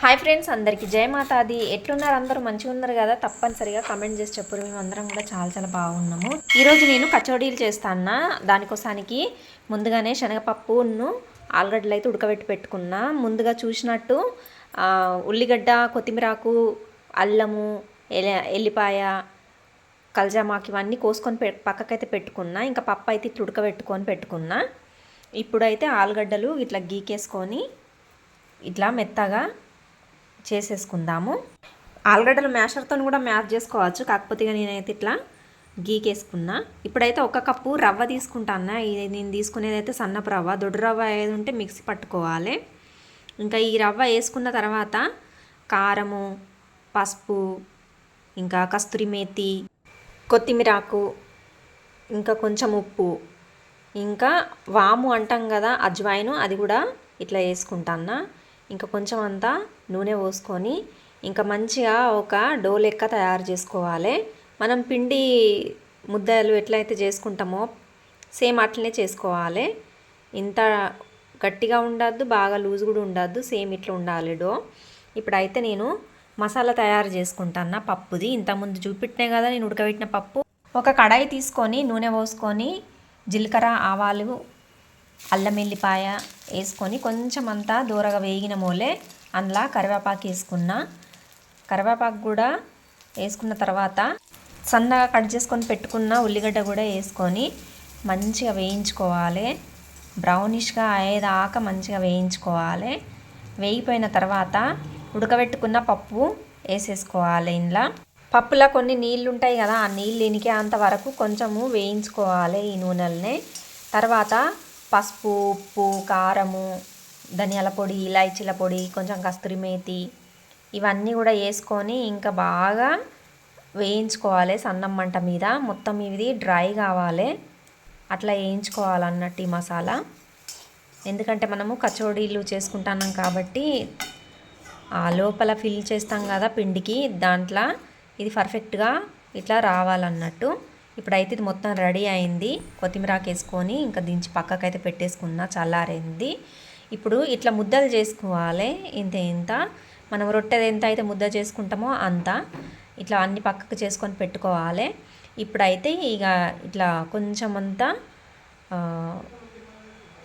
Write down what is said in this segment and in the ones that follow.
Hi friends అందరికీ జయ మాతాది. ఎట్లున్నారు అందరూ? మంచిగా ఉన్నారు కదా? తప్పనిసరిగా కమెంట్ చేసి చెప్పరు మేమందరం కూడా చాలా చాలా బాగున్నాము. ఈరోజు నేను కచోడీలు చేస్తాను దానికోసానికి ముందుగానే శనగపప్పును ఆలుగడ్డలు అయితే ఉడకబెట్టి పెట్టుకున్నా. ముందుగా చూసినట్టు ఉల్లిగడ్డ కొత్తిమీరాకు అల్లము ఎల్లిపాయ కల్జామాకు ఇవన్నీ కోసుకొని పె పక్కకైతే పెట్టుకున్నా. ఇంకా పప్పు అయితే ఇట్లా ఉడకబెట్టుకొని పెట్టుకున్నా. ఇప్పుడైతే ఆలుగడ్డలు ఇట్లా గీకేసుకొని ఇట్లా మెత్తగా చేసేసుకుందాము. ఆలుగడ్డలు మ్యాషర్తో కూడా మ్యాష్ చేసుకోవచ్చు. కాకపోతే నేనైతే ఇట్లా గీకేసుకున్నా. ఇప్పుడైతే ఒక కప్పు రవ్వ తీసుకుంటాను ఇది నేను తీసుకునేది అయితే సన్నపు రవ్వ. దొడ్డు రవ్వ ఏది ఉంటే మిక్సీ పట్టుకోవాలి. ఇంకా ఈ రవ్వ వేసుకున్న తర్వాత కారము పసుపు ఇంకా కస్తూరి మేతి కొత్తిమీరాకు ఇంకా కొంచెం ఉప్పు ఇంకా వాము అంటాం కదా అజ్వాయిను అది కూడా ఇట్లా వేసుకుంటాను ఇంకా కొంచెం అంతా నూనె పోసుకొని ఇంకా మంచిగా ఒక డో లెక్క తయారు చేసుకోవాలి. మనం పిండి ముద్దలు ఎట్లయితే చేసుకుంటామో సేమ్ అట్లనే చేసుకోవాలి. ఇంత గట్టిగా ఉండద్దు బాగా లూజ్ కూడా ఉండద్దు సేమ్ ఇట్లా ఉండాలి డో. ఇప్పుడైతే నేను మసాలా తయారు చేసుకుంటాను పప్పుది. ఇంతకుముందు చూపెట్టినా కదా నేను ఉడకబెట్టిన పప్పు. ఒక కడాయి తీసుకొని నూనె పోసుకొని జీలకర్ర ఆవాలు అల్లం వెల్లిపాయ వేసుకొని కొంచెం అంతా దూరగా వేగిన మూలే అందులో కరివేపాకు వేసుకున్నా. కరివేపాకు కూడా వేసుకున్న తర్వాత సన్నగా కట్ చేసుకొని పెట్టుకున్న ఉల్లిగడ్డ కూడా వేసుకొని మంచిగా వేయించుకోవాలి. బ్రౌనిష్గా అయ్యేదాకా మంచిగా వేయించుకోవాలి. వేగిపోయిన తర్వాత ఉడకబెట్టుకున్న పప్పు వేసేసుకోవాలి ఇందులో. పప్పులో కొన్ని నీళ్ళు ఉంటాయి కదా ఆ నీళ్ళు ఇనికే అంతవరకు కొంచెము వేయించుకోవాలి ఈ నూనెలనే. తర్వాత పసుపు ఉప్పు కారము ధనియాల పొడి ఇలాచీల పొడి కొంచెం కస్తూరి మేతి ఇవన్నీ కూడా వేసుకొని ఇంకా బాగా వేయించుకోవాలి సన్నం మంట మీద. మొత్తం ఇది డ్రై కావాలి. అట్లా వేయించుకోవాలన్నట్టు ఈ మసాలా. ఎందుకంటే మనము కచోడీలు చేసుకుంటున్నాం కాబట్టి ఆ లోపల ఫిల్ చేస్తాం కదా పిండికి దాంట్లో ఇది పర్ఫెక్ట్గా ఇట్లా రావాలన్నట్టు. ఇప్పుడైతే ఇది మొత్తం రెడీ అయింది. కొత్తిమీరాకు వేసుకొని ఇంకా దించి పక్కకైతే పెట్టేసుకున్నా చల్లారింది. ఇప్పుడు ఇట్లా ముద్దలు చేసుకోవాలి. ఇంత ఇంత. మనం రొట్టెది ఎంత అయితే ముద్ద చేసుకుంటామో అంత. ఇట్లా అన్ని పక్కకు చేసుకొని పెట్టుకోవాలి. ఇప్పుడైతే ఇక ఇట్లా కొంచెం అంతా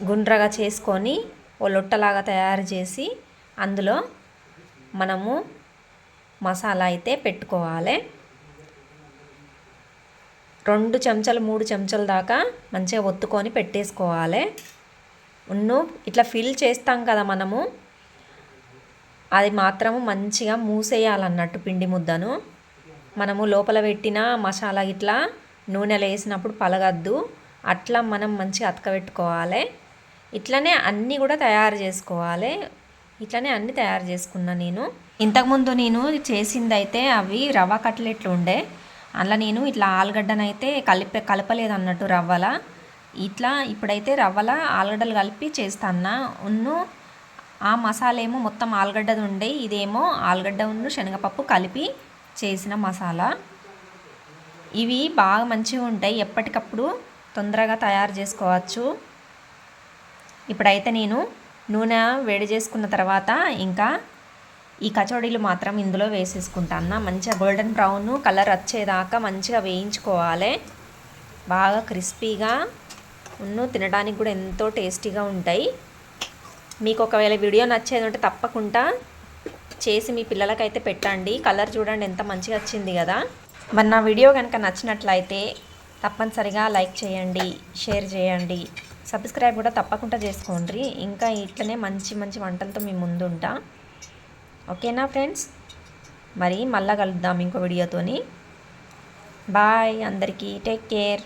గుండ్రగా చేసుకొని ఓ లొట్టలాగా తయారు చేసి అందులో మనము మసాలా అయితే పెట్టుకోవాలి. రెండు చెంచాలు మూడు చెంచాల దాకా మంచిగా ఒత్తుకొని పెట్టేసుకోవాలి. ఉన్ను ఇట్లా ఫిల్ చేస్తాం కదా మనము. అది మాత్రము మంచిగా మూసేయాలన్నట్టు పిండి ముద్దను. మనము లోపల పెట్టిన మసాలా ఇట్లా నూనెలో వేసినప్పుడు పలగద్దు. అట్లా మనం మంచిగా అతకబెట్టుకోవాలి. ఇట్లనే అన్నీ కూడా తయారు చేసుకోవాలి. ఇట్లనే అన్నీ తయారు చేసుకున్నా నేను. ఇంతకుముందు నేను చేసింది అయితే అవి రవ్వ కట్లెట్లు ఉండే. అందులో నేను ఇట్లా ఆలుగడ్డనైతే కలిపే కలపలేదు అన్నట్టు రవ్వల. ఇట్లా ఇప్పుడైతే రవ్వల ఆలుగడ్డలు కలిపి చేస్తాను ఉన్ను ఆ మసాలా ఏమో మొత్తం ఆలుగడ్డది ఉండే ఇదేమో ఆలుగడ్డ ఉన్ను శనగపప్పు కలిపి చేసిన మసాలా. ఇవి బాగా మంచిగా ఉంటాయి ఎప్పటికప్పుడు తొందరగా తయారు చేసుకోవచ్చు. ఇప్పుడైతే నేను నూనె వేడి చేసుకున్న తర్వాత ఇంకా ఈ కచోడీలు మాత్రం ఇందులో వేసేసుకుంటాను మంచిగా గోల్డెన్ బ్రౌన్ కలర్ వచ్చేదాకా మంచిగా వేయించుకోవాలి. బాగా క్రిస్పీగా ఉన్ను తినడానికి కూడా ఎంతో టేస్టీగా ఉంటాయి. మీకు ఒకవేళ వీడియో నచ్చేది ఉంటే తప్పకుండా చేసి మీ పిల్లలకైతే పెట్టండి. కలర్ చూడండి ఎంత మంచిగా వచ్చింది కదా. మరి నా వీడియో కనుక నచ్చినట్లయితే తప్పనిసరిగా లైక్ చేయండి షేర్ చేయండి. సబ్స్క్రైబ్ కూడా తప్పకుండా చేసుకోండి. ఇంకా ఇట్లనే మంచి మంచి వంటలతో మీ ముందుంటా. ఓకేనా ఫ్రెండ్స్? మరి మళ్ళా కలుద్దాం ఇంకో వీడియోతోని. బాయ్ అందరికీ. Take care.